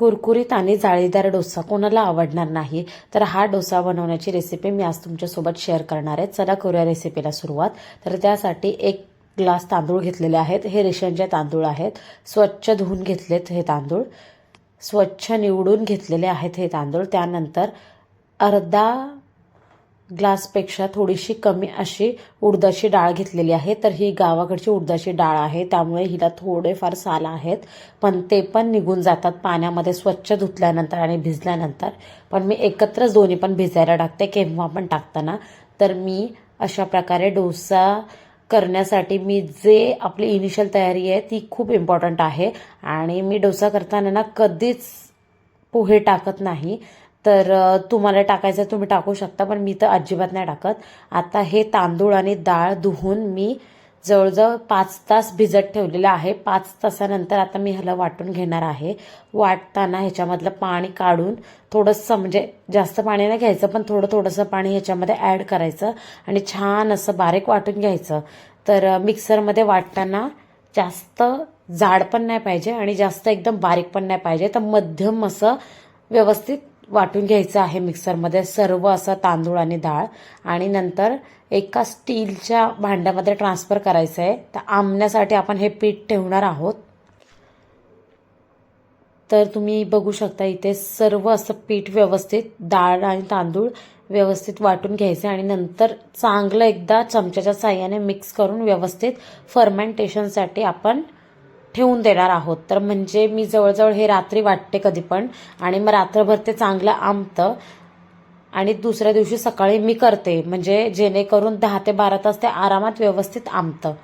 कुरकुरीत आणि जाळीदार डोसा कोणाला आवडणार नाही? तर हा डोसा बनवण्याची रेसिपी मी आज तुमच्यासोबत शेअर करणार आहे. चला करूया रेसिपीला सुरुवात. तर त्यासाठी एक ग्लास तांदूळ घेतलेले आहेत. हे रेशनचे तांदूळ आहेत. स्वच्छ धुवून घेतलेत हे तांदूळ. स्वच्छ निवडून घेतलेले आहेत हे तांदूळ. त्यानंतर अर्धा ग्लासपेक्षा थोडीशी कमी अशी उडदाची डाळ घेतलेली आहे. तर ही गावाकडची उडदाची डाळ आहे. त्यामुळे हिला थोडेफार साल आहेत. पण ते पण निघून जातात पाण्यामध्ये स्वच्छ धुतल्यानंतर आणि भिजल्यानंतर. पण मी एकत्रच दोन्ही पण भिजायला टाकते. केव्हा पण टाकताना. तर मी अशा प्रकारे डोसा करण्यासाठी मी जे आपली इनिशियल तयारी आहे ती खूप इम्पॉर्टंट आहे. आणि मी डोसा करताना ना कधीच पोहे टाकत नाही. तर तुम्हाला टाकायचं तुम्ही टाकू शकता पण मी तर अजिबात नाही टाकत. आता हे तांदूळ आणि डाळ धुवून मी जवळजवळ पाच तास भिजत ठेवलेलं आहे. पाच तासानंतर आता मी ह्याला वाटून घेणार आहे. वाटताना ह्याच्यामधलं पाणी काढून थोडंसं म्हणजे जास्त पाणी नाही घ्यायचं पण थोडं थोडंसं पाणी ह्याच्यामध्ये ॲड करायचं आणि छान असं बारीक वाटून घ्यायचं. तर मिक्सरमध्ये वाटताना जास्त जाड पण नाही पाहिजे आणि जास्त एकदम बारीक पण नाही पाहिजे. तर मध्यम असं व्यवस्थित वाटून घ्यायचं आहे मिक्सरमध्ये सर्व असं तांदूळ आणि डाळ. आणि नंतर एका स्टीलच्या भांड्यामध्ये ट्रान्सफर करायचं आहे. तर आंबण्यासाठी आपण हे पीठ ठेवणार आहोत. तर तुम्ही बघू शकता इथे सर्व असं पीठ व्यवस्थित डाळ आणि तांदूळ व्यवस्थित वाटून घ्यायचे आणि नंतर चांगलं एकदा चमच्याच्या साह्याने मिक्स करून व्यवस्थित फर्मेंटेशनसाठी आपण ठेवून देणार आहोत. तर म्हणजे मी जवळजवळ हे रात्री वाटते कधी पण. आणि मग रात्रभर ते चांगलं आंबतं आणि दुसऱ्या दिवशी सकाळी मी करते. म्हणजे जेणेकरून दहा ते बारा तास ते आरामात व्यवस्थित आंबतं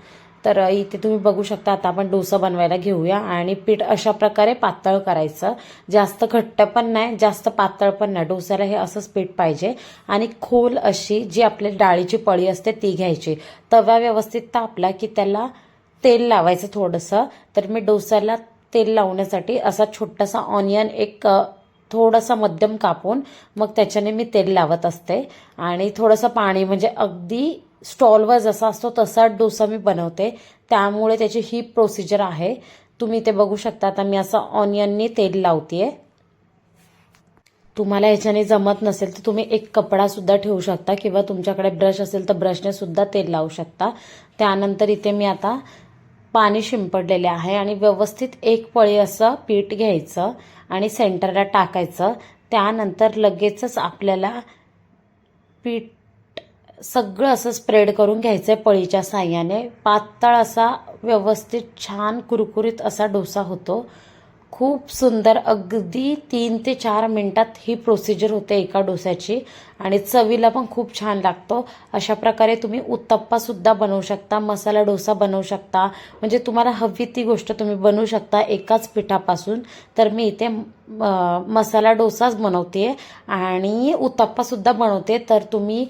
तर इथे तुम्ही बघू शकता आता आपण डोसा बनवायला घेऊया. आणि पीठ अशा प्रकारे पातळ करायचं. जास्त घट्ट पण नाही जास्त पातळ पण नाही. डोसाला हे असंच पीठ पाहिजे. आणि खोल अशी जी आपली डाळीची पळी असते ती घ्यायची. तवा व्यवस्थित तापला की त्याला तेल लावायचं थोडंसं. तर मी डोसाला तेल लावण्यासाठी असा छोटासा ऑनियन एक थोडासा मध्यम कापून मग त्याच्याने मी तेल लावत असते. आणि थोडंसं पाणी म्हणजे अगदी स्टॉलवर जसा असतो तसा डोसा मी बनवते. त्यामुळे त्याची ही प्रोसिजर आहे. तुम्ही ते बघू शकता आता मी असं ऑनियननी तेल लावते तुम्हाला ह्याच्याने जमत नसेल तर तुम्ही एक कपडा सुद्धा ठेवू शकता किंवा तुमच्याकडे ब्रश असेल तर ब्रशने सुद्धा तेल लावू शकता. त्यानंतर इथे मी आता पाणी शिंपडलेले आहे आणि व्यवस्थित एक पळी असं पीठ घ्यायचं आणि सेंटरला टाकायचं. त्यानंतर लगेचच आपल्याला पीठ सगळं असं स्प्रेड करून घ्यायचं आहे पळीच्या साह्याने. पातळ असा व्यवस्थित छान कुरकुरीत असा डोसा होतो. खूप सुंदर अगदी तीन ते चार मिनटात ही प्रोसिजर होते एका डोस्याची आणि चवीला पण खूप छान लागतो. अशा प्रकारे तुम्ही उत्तप्पा सुद्धा बनवू शकता मसाला डोसा बनवू शकता. म्हणजे तुम्हाला हवी ती गोष्ट तुम्ही बनवू शकता एकाच पिठापासून. तर मी इथे मसाला डोसाच बनवते आणि उत्तप्पा सुद्धा बनवते. तर तुम्ही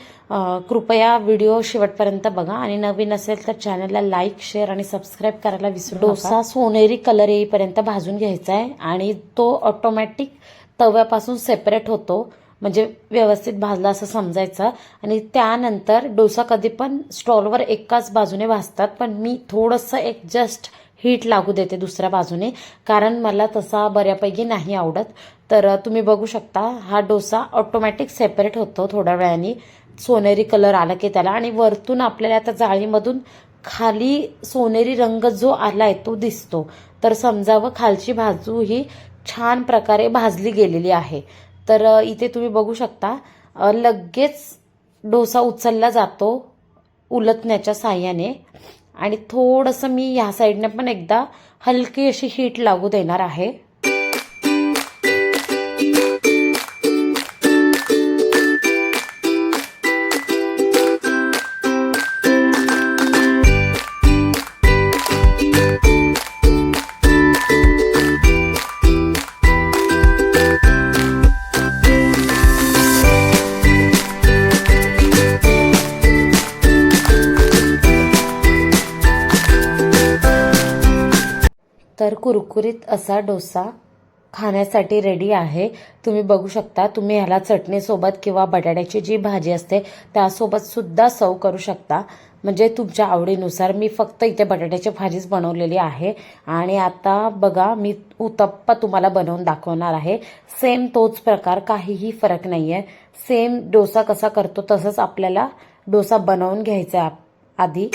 कृपया व्हिडिओ शेवटपर्यंत बघा आणि नवीन असेल तर चॅनलला लाईक शेअर आणि सबस्क्राईब करायला विसरू डोसा सोनेरी कलर येईपर्यंत भाजून घ्यायचा. आहे आणि तो ऑटोमॅटिक तव्यापासून सेपरेट होतो. म्हणजे व्यवस्थित भाजला असं समजायचं. आणि त्यानंतर डोसा कधी पण स्टॉलवर एकाच बाजूने भाजतात. पण मी थोडंसं एक जस्ट हीट लागू देते दुसऱ्या बाजूने. कारण मला तसा बऱ्यापैकी नाही आवडत. तर तुम्ही बघू शकता हा डोसा ऑटोमॅटिक सेपरेट होतो थोड्या वेळाने. सोनेरी कलर आला की त्याला. आणि वरतून आपल्याला आता जाळीमधून खाली सोनेरी रंग जो आलाय तो दिसतो. तर समजा व खालची बाजू ही छान प्रकारे भाजली गेलेली आहे. तर इथे तुम्ही बघू शकता लगेच डोसा उचलला जातो उलटण्याच्या साह्याने. आणि थोडंसं मी ह्या साईडने पण एकदा हलकी अशी हीट लागू देणार आहे. तर कुरकुरीत असा डोसा खाण्यासाठी रेडी आहे. तुम्ही बघू शकता तुम्ही ह्याला चटणीसोबत किंवा बटाट्याची जी भाजी असते त्यासोबत सुद्धा सर्व करू शकता. म्हणजे तुमच्या आवडीनुसार मी फक्त इथे बटाट्याची भाजीच बनवलेली आहे. आणि आता बघा मी उत्तप्पा तुम्हाला बनवून दाखवणार आहे. सेम तोच प्रकार काहीही फरक नाही आहे सेम डोसा कसा करतो तसंच आपल्याला डोसा बनवून घ्यायचा आहे आधी.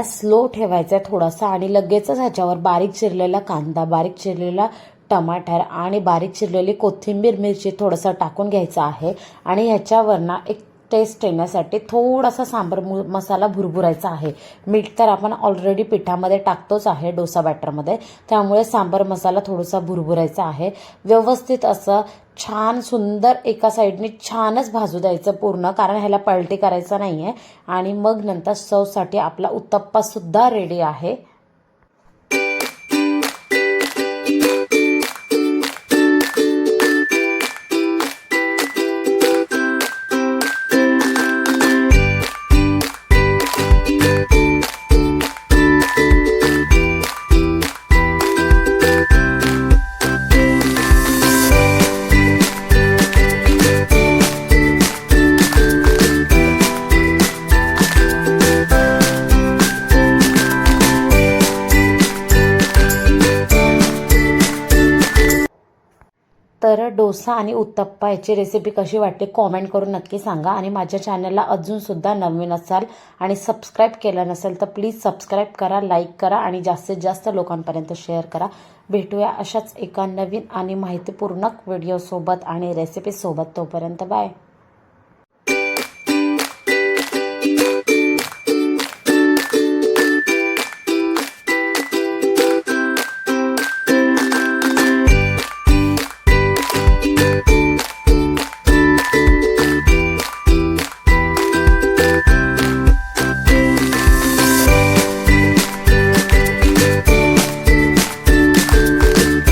गॅस स्लो ठेवायचा आहे थोडासा आणि लगेचच ह्याच्यावर बारीक चिरलेला कांदा बारीक चिरलेला टमाटर आणि बारीक चिरलेली कोथिंबीर मिरची थोडंसं टाकून घ्यायचं आहे. आणि ह्याच्यावर ना एक टेस्ट येण्यासाठी थोडासा सांबर मु मसाला भुरभुरायचा आहे. मीठ तर आपण ऑलरेडी पिठामध्ये टाकतोच आहे डोसा बॅटरमध्ये त्यामुळे सांबर मसाला थोडासा भुरभुरायचा आहे. व्यवस्थित असं छान सुंदर एका साईडने छानच भाजू द्यायचं पूर्ण कारण ह्याला पलटी करायचं नाही आहे आणि मग नंतर सौसाठी आपला उत्तप्पासुद्धा रेडी आहे. डोसा आणि उत्तप्पा याची रेसिपी कशी वाटते कॉमेंट करून नक्की सांगा. आणि माझ्या चॅनलला अजूनसुद्धा नवीन असाल आणि सबस्क्राईब केलं नसेल तर प्लीज सबस्क्राईब करा लाईक करा आणि जास्तीत जास्त लोकांपर्यंत शेअर करा. भेटूया अशाच एका नवीन आणि माहितीपूर्ण व्हिडिओसोबत आणि रेसिपीसोबत तोपर्यंत बाय